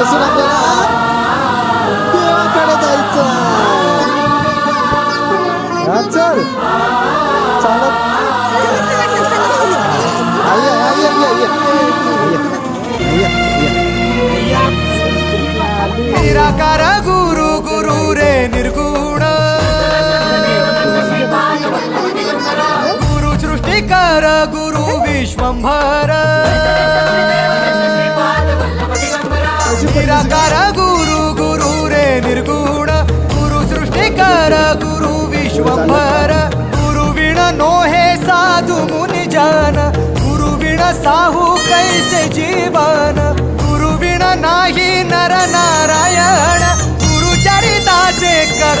बसून आपल्याला देवाकडे जायचं. चल. चालत. निराकार गुरु गुरु रे निर्गुण. गुरु सृष्टिकार गुरु विश्वंभर. निराकार गुरु गुरु रे निर्गुण। गुरु सृष्टिकर गुरु विश्वभर। गुरु विण नो हे साधु मुनि जन। गुरु विण साहू कैसे जीवन। गुरु विण नाही नर नारायण। गुरु चरिताचे कर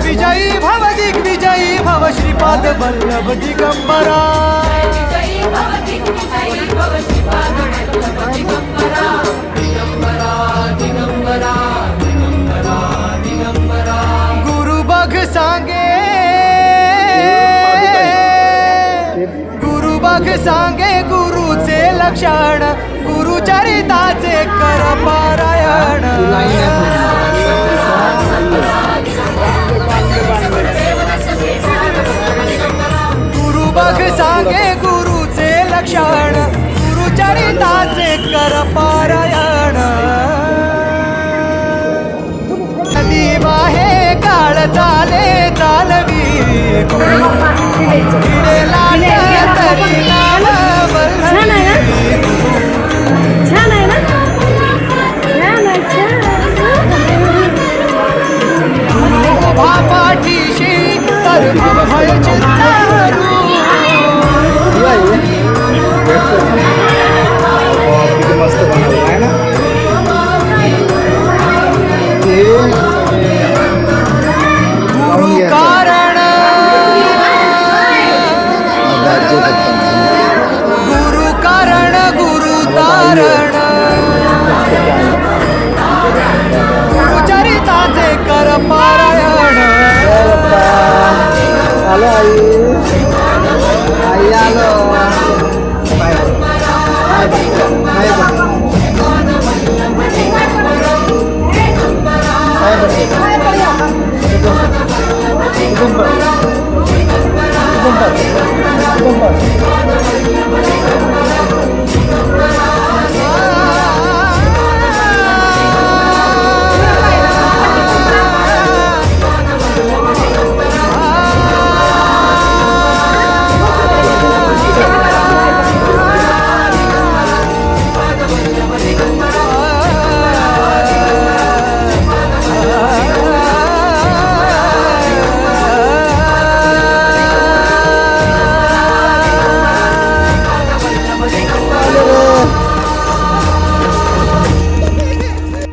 विजयी भव दिग्विजयी भव श्रीपाद वल्लभ दिगंबरा। गुरु बघ सांगे। गुरु बघ सांगे गुरुचे लक्षण गुरुचरिताचे कर पारायण. दिवा हे काळ चाले चालवी. लाल तरी लाल హలో అయ్యి. అయ్యాలో